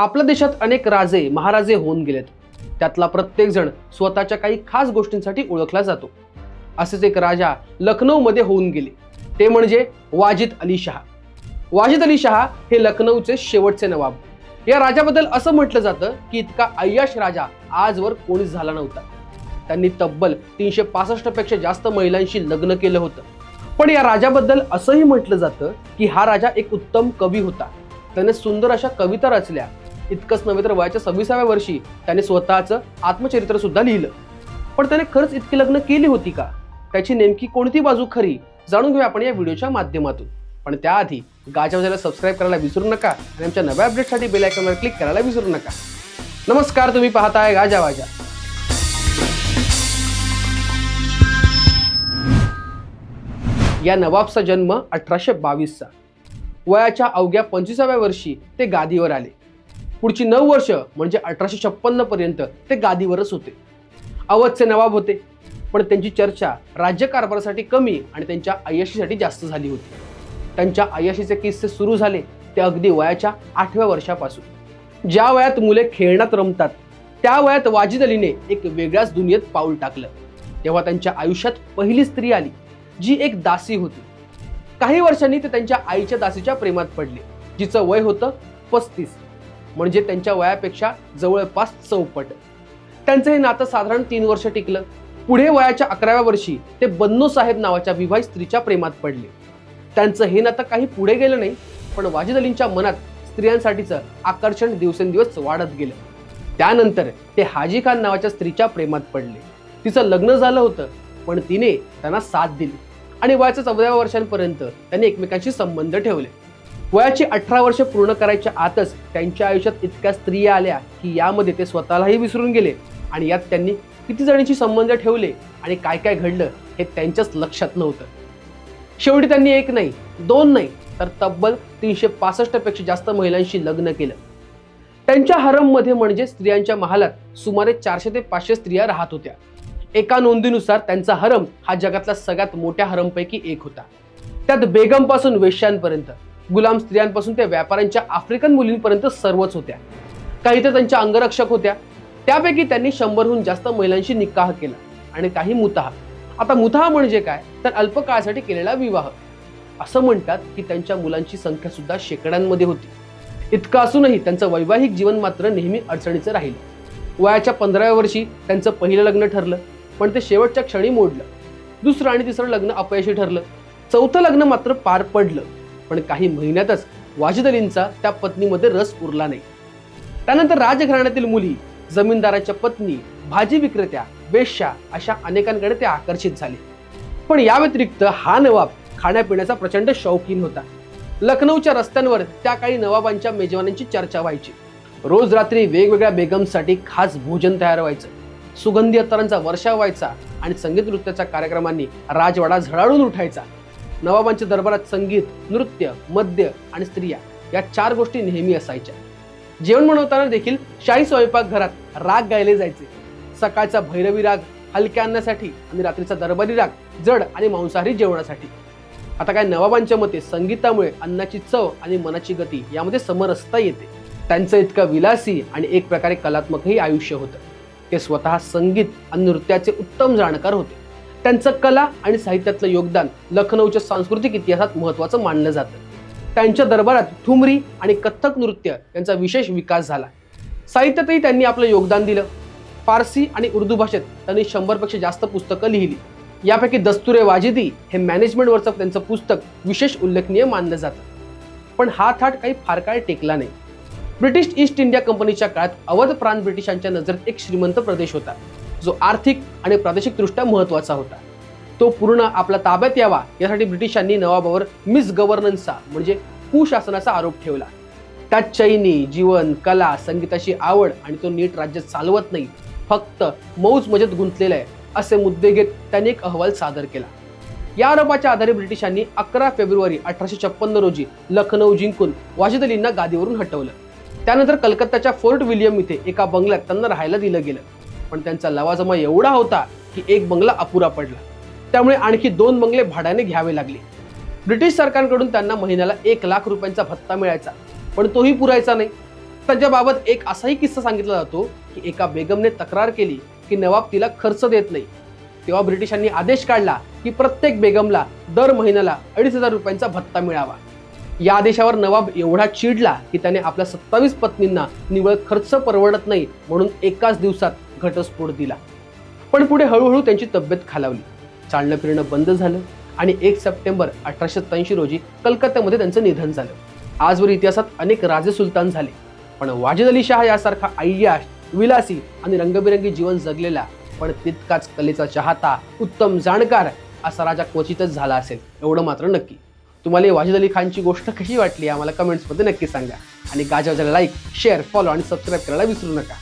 आपल्या देशात अनेक राजे महाराजे होऊन गेलेत. त्यातला प्रत्येकजण स्वतःच्या काही खास गोष्टींसाठी ओळखला जातो. असेच एक राजा लखनौमध्ये होऊन गेले. ते म्हणजे वाजिद अली शहा. वाजिद अली शहा हे लखनौचे शेवटचे नवाब. या राजाबद्दल असं म्हटलं जातं की इतका अय्याश राजा आजवर कोणीच झाला नव्हता. त्यांनी तब्बल तीनशे पासष्टपेक्षा जास्त महिलांशी लग्न केलं होतं. पण या राजाबद्दल असंही म्हटलं जातं की हा राजा एक उत्तम कवी होता. त्याने सुंदर अशा कविता रचल्या. इतकंच नव्हे तर वयाच्या सव्वीसाव्या वर्षी त्याने स्वतःचं आत्मचरित्र सुद्धा लिहिलं. पण त्याने खरंच इतकी लग्न केली होती का? त्याची नेमकी कोणती बाजू खरी? जाणून घेऊया आपण या व्हिडिओच्या माध्यमातून. पण त्याआधी गाजावाजाला सबस्क्राईब करायला विसरू नका आणि आमच्या नव्या अपडेटसाठी बेल आयकॉनवर क्लिक करायला विसरू नका. नमस्कार तुम्ही पाहताय गाजावाजा या नवाबचा जन्म अठराशे बावीसचा. वयाच्या अवघ्या पंचवीसाव्या वर्षी ते गादीवर आले. पुढची नऊ वर्ष म्हणजे अठराशे छप्पन्न पर्यंत ते गादीवरच होते. अवधचे नवाब होते पण त्यांची चर्चा राज्यकारभारासाठी कमी आणि त्यांच्या अयशीसाठी जास्त झाली होती. त्यांच्या अयशीचे किस्से सुरू झाले ते अगदी वयाच्या आठव्या वर्षापासून. ज्या वयात मुले खेळण्यात रमतात त्या वयात वाजिद अलीने एक वेगळ्याच दुनियेत पाऊल टाकलं. तेव्हा त्यांच्या आयुष्यात पहिली स्त्री आली जी एक दासी होती. काही वर्षांनी ते त्यांच्या आईच्या दासीच्या प्रेमात पडले जिचं वय होतं पस्तीस. म्हणजे त्यांच्या वयापेक्षा जवळपास चौपट. त्यांचं हे नातं साधारण तीन वर्ष टिकलं. पुढे वयाच्या अकराव्या वर्षी ते बन्नो साहेब नावाच्या विवाहित स्त्रीच्या प्रेमात पडले. त्यांचं हे नातं काही पुढे गेलं नाही पण वाजिद अलींच्या मनात स्त्रियांसाठीचं आकर्षण दिवसेंदिवस वाढत गेलं. त्यानंतर ते हाजी खान नावाच्या स्त्रीच्या प्रेमात पडले. तिचं लग्न झालं होतं पण तिने त्यांना साथ दिली आणि वयाच्या चौदाव्या वर्षांपर्यंत त्यांनी एकमेकांशी संबंध ठेवले. वयाची अठरा वर्ष पूर्ण करायच्या आतच त्यांच्या आयुष्यात इतक्या स्त्रिया आल्या की यामध्ये ते स्वतःलाही विसरून गेले आणि यात त्यांनी किती जणींशी संबंध ठेवले आणि काय काय घडलं हे त्यांच्याच लक्षात नव्हतं. शेवटी त्यांनी एक नाही दोन नाही तर तब्बल तीनशे पासष्टपेक्षा जास्त महिलांशी लग्न केलं. त्यांच्या हरममध्ये म्हणजे स्त्रियांच्या महालात सुमारे चारशे ते पाचशे स्त्रिया राहत होत्या. एका नोंदीनुसार त्यांचा हरम हा जगातला सगळ्यात मोठ्या हरमपैकी एक होता. त्यात बेगमपासून वेश्यांपर्यंत. गुलाम स्त्रियांपासून त्या व्यापाऱ्यांच्या आफ्रिकन मुलींपर्यंत सर्वच होत्या. काही तर त्यांच्या अंगरक्षक होत्या. त्यापैकी त्यांनी शंभरहून जास्त महिलांशी निकाह केला. आणि काही मुताह. आता मुताह म्हणजे काय? तर अल्पकाळासाठी केलेला विवाह. असं म्हणतात की त्यांच्या मुलांची संख्या सुद्धा शेकड्यांमध्ये होती. इतकं असूनही त्यांचं वैवाहिक जीवन मात्र नेहमी अडचणीचं राहिलं. वयाच्या पंधराव्या वर्षी त्यांचं पहिलं लग्न ठरलं पण ते शेवटच्या क्षणी मोडलं. दुसरं आणि तिसरं लग्न अपयशी ठरलं. चौथं लग्न मात्र पार पडलं. पण काही महिन्यातच वाजिद अलींचा त्या पत्नीमध्ये रस उरला नाही. त्यानंतर राजघराण्यातील मुली जमीनदाराच्या पत्नी भाजी विक्रेत्या वेश्या अशा अनेकांकडे ते आकर्षित झाले. पण या व्यतिरिक्त हा नवाब खाण्यापिण्याचा प्रचंड शौकीन होता. लखनौच्या रस्त्यांवर त्या काळी नवाबांच्या मेजवानांची चर्चा व्हायची. रोज रात्री वेगवेगळ्या बेगमसाठी खास भोजन तयार व्हायचं. सुगंधी अत्तरांचा वर्षाव व्हायचा आणि संगीत नृत्याच्या कार्यक्रमांनी राजवाडा झळाळून उठायचा. नवाबांच्या दरबारात संगीत नृत्य मद्य आणि स्त्रिया या चार गोष्टी नेहमी असायच्या. जेवण बनवताना देखील शाही स्वयंपाक घरात राग गायले जायचे. सकाळचा भैरवी राग हलक्या अन्नासाठी आणि रात्रीचा दरबारी राग जड आणि मांसाहारी जेवणासाठी. आता काय नवाबांच्या मते संगीतामुळे अन्नाची चव आणि मनाची गती यामध्ये समरसता येते. त्यांचं इतकं विलासी आणि एक प्रकारे कलात्मकही आयुष्य होतं. ते स्वतः संगीत आणि नृत्याचे उत्तम जाणकार होते. त्यांचं कला आणि साहित्यातलं योगदान लखनौच्या सांस्कृतिक इतिहासात महत्त्वाचं मानलं जातं. त्यांच्या दरबारात ठुमरी आणि कथ्थक नृत्य यांचा विशेष विकास झाला. साहित्यातही त्यांनी आपलं योगदान दिलं. फारसी आणि उर्दू भाषेत त्यांनी शंभरपेक्षा जास्त पुस्तकं लिहिली. यापैकी दस्तुरे वाजिदी हे मॅनेजमेंटवरचं त्यांचं पुस्तक विशेष उल्लेखनीय मानलं जातं. पण हा थाट काही फार काळ टेकला नाही. ब्रिटिश ईस्ट इंडिया कंपनीच्या काळात अवध प्रांत ब्रिटिशांच्या नजरेत एक श्रीमंत प्रदेश होता. जो आर्थिक आणि प्रादेशिकदृष्ट्या महत्त्वाचा होता. तो पूर्ण आपल्या ताब्यात यावा यासाठी ब्रिटिशांनी नवाबावर मिस गव्हर्नन्सचा म्हणजे कुशासनाचा आरोप ठेवला. त्यात चैनी जीवन कला संगीताची आवड आणि तो नीट राज्य चालवत नाही फक्त मौज मजेत गुंतलेला आहे असे मुद्दे घेत त्यांनी एक अहवाल सादर केला. या आरोपाच्या आधारे ब्रिटिशांनी अकरा फेब्रुवारी अठराशे छप्पन्न रोजी लखनौ जिंकून वाजिद अलींना गादीवरून हटवलं. त्यानंतर कलकत्ताच्या फोर्ट विलियम इथे एका बंगल्यात त्यांना राहायला दिलं गेलं. पण त्यांचा लवाजमा एवढा होता की एक बंगला अपुरा पडला. त्यामुळे आणखी दोन बंगले भाड्याने घ्यावे लागले. ब्रिटिश सरकारकडून त्यांना महिन्याला एक लाख रुपयांचा भत्ता मिळायचा पण तोही पुरायचा नाही. त्याच्याबाबत एक असाही किस्सा सांगितला जातो की एका बेगमने तक्रार केली की नवाब तिला खर्च देत नाही. तेव्हा ब्रिटिशांनी आदेश काढला की प्रत्येक बेगमला दर महिन्याला अडीच हजार रुपयांचा भत्ता मिळावा. या आदेशावर नवाब एवढा चिडला की त्याने आपल्या सत्तावीस पत्नींना निवळ खर्च परवडत नाही म्हणून एकाच दिवसात घटस्फोट दिला. पण पुढे हळूहळू त्यांची तब्येत खालावली. चालणं फिरणं बंद झालं आणि एक सप्टेंबर अठराशे त्र्याऐंशी रोजी कलकत्त्यामध्ये त्यांचं निधन झालं. आजवर इतिहासात अनेक राजे सुलतान झाले. पण वाजिद अली शाह यासारखा अय्याश विलासी आणि रंगबिरंगी जीवन जगलेला पण तितकाच कलेचा चाहता उत्तम जाणकार असा राजा क्वचितच झाला असेल एवढं मात्र नक्की. तुम्हाला वाजिद अली खानची गोष्ट कशी वाटली आम्हाला कमेंट्समध्ये नक्की सांगा. आणि गाजावाजाला लाईक शेअर फॉलो आणि सबस्क्राईब करायला विसरू नका.